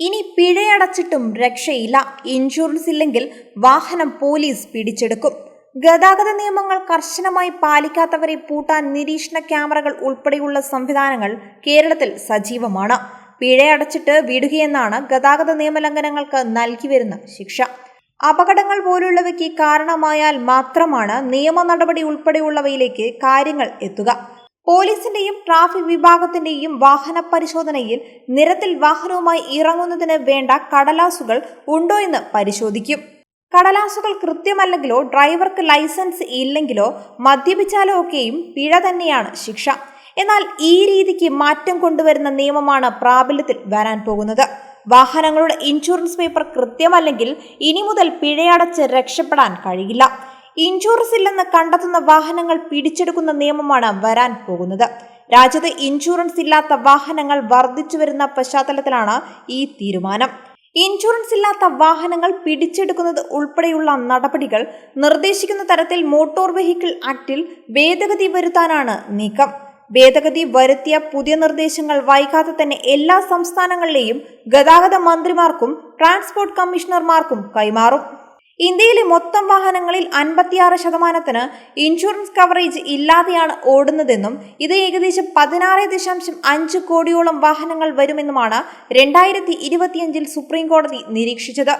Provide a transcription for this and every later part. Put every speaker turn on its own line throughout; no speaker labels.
ഇനി പിഴയടച്ചിട്ടും രക്ഷയില്ല. ഇൻഷുറൻസ് ഇല്ലെങ്കിൽ വാഹനം പോലീസ് പിടിച്ചെടുക്കും. ഗതാഗത നിയമങ്ങൾ കർശനമായി പാലിക്കാത്തവരെ പൂട്ടാൻ നിരീക്ഷണ ക്യാമറകൾ ഉൾപ്പെടെയുള്ള സംവിധാനങ്ങൾ കേരളത്തിൽ സജീവമാണ്. പിഴയടച്ചിട്ട് വിടുകയെന്നാണ് ഗതാഗത നിയമലംഘനങ്ങൾക്ക് നൽകി വരുന്ന ശിക്ഷ. അപകടങ്ങൾ പോലുള്ളവയ്ക്ക് കാരണമായാൽ മാത്രമാണ് നിയമ നടപടി ഉൾപ്പെടെയുള്ളവയിലേക്ക് കാര്യങ്ങൾ എത്തുക. പോലീസിന്റെയും ട്രാഫിക് വിഭാഗത്തിന്റെയും വാഹന പരിശോധനയിൽ നിരത്തിൽ വാഹനവുമായി ഇറങ്ങുന്നതിന് വേണ്ട കടലാസുകൾ ഉണ്ടോ എന്ന് പരിശോധിക്കും. കടലാസുകൾ കൃത്യമല്ലെങ്കിലോ ഡ്രൈവർക്ക് ലൈസൻസ് ഇല്ലെങ്കിലോ മദ്യപിച്ചാലോ ഒക്കെയും പിഴ തന്നെയാണ് ശിക്ഷ. എന്നാൽ ഈ രീതിക്ക് മാറ്റം കൊണ്ടുവരുന്ന നിയമമാണ് പ്രാബല്യത്തിൽ വരാൻ പോകുന്നത്. വാഹനങ്ങളുടെ ഇൻഷുറൻസ് പേപ്പർ കൃത്യമല്ലെങ്കിൽ ഇനി മുതൽ പിഴയടച്ച് രക്ഷപ്പെടാൻ കഴിയില്ല. ഇൻഷുറൻസ് ഇല്ലെന്ന് കണ്ടെത്തുന്ന വാഹനങ്ങൾ പിടിച്ചെടുക്കുന്ന നിയമമാണ് വരാൻ പോകുന്നത്. രാജ്യത്ത് ഇൻഷുറൻസ് ഇല്ലാത്ത വാഹനങ്ങൾ വർദ്ധിച്ചു വരുന്ന പശ്ചാത്തലത്തിലാണ് ഈ തീരുമാനം. ഇൻഷുറൻസ് ഇല്ലാത്ത വാഹനങ്ങൾ പിടിച്ചെടുക്കുന്നത് ഉൾപ്പെടെയുള്ള നടപടികൾ നിർദ്ദേശിക്കുന്ന തരത്തിൽ മോട്ടോർ വെഹിക്കിൾ ആക്ടിൽ ഭേദഗതി വരുത്താനാണ് നീക്കം. ഭേദഗതി വരുത്തിയ പുതിയ നിർദ്ദേശങ്ങൾ വൈകാതെ തന്നെ എല്ലാ സംസ്ഥാനങ്ങളിലെയും ഗതാഗത മന്ത്രിമാർക്കും ട്രാൻസ്പോർട്ട് കമ്മീഷണർമാർക്കും കൈമാറും. ഇന്ത്യയിലെ മൊത്തം വാഹനങ്ങളിൽ അൻപത്തിയാറ് ശതമാനത്തിന് ഇൻഷുറൻസ് കവറേജ് ഇല്ലാതെയാണ് ഓടുന്നതെന്നും ഇത് ഏകദേശം പതിനാറ് ദശാംശം അഞ്ച് കോടിയോളം വാഹനങ്ങൾ വരുമെന്നുമാണ് രണ്ടായിരത്തി ഇരുപത്തിയഞ്ചിൽ സുപ്രീം കോടതി നിരീക്ഷിച്ചത്.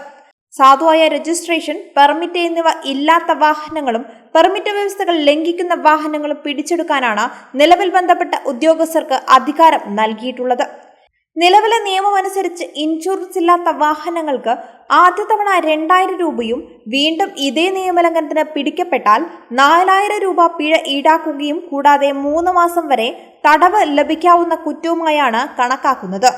സാധുവായ രജിസ്ട്രേഷൻ പെർമിറ്റ് എന്നിവ ഇല്ലാത്ത വാഹനങ്ങളും പെർമിറ്റ് വ്യവസ്ഥകൾ ലംഘിക്കുന്ന വാഹനങ്ങളും പിടിച്ചെടുക്കാനാണ് നിലവിൽ ബന്ധപ്പെട്ട ഉദ്യോഗസ്ഥർക്ക് അധികാരം നൽകിയിട്ടുള്ളത്. നിലവിലെ നിയമമനുസരിച്ച് ഇൻഷുറൻസ് ഇല്ലാത്ത വാഹനങ്ങൾക്ക് ആദ്യ തവണ രണ്ടായിരം രൂപയും വീണ്ടും ഇതേ നിയമലംഘനത്തിന് പിടിക്കപ്പെട്ടാൽ നാലായിരം രൂപ പിഴ ഈടാക്കുകയും കൂടാതെ മൂന്ന് മാസം വരെ തടവ് ലഭിക്കാവുന്ന കുറ്റവുമായാണ് കണക്കാക്കുന്നത്.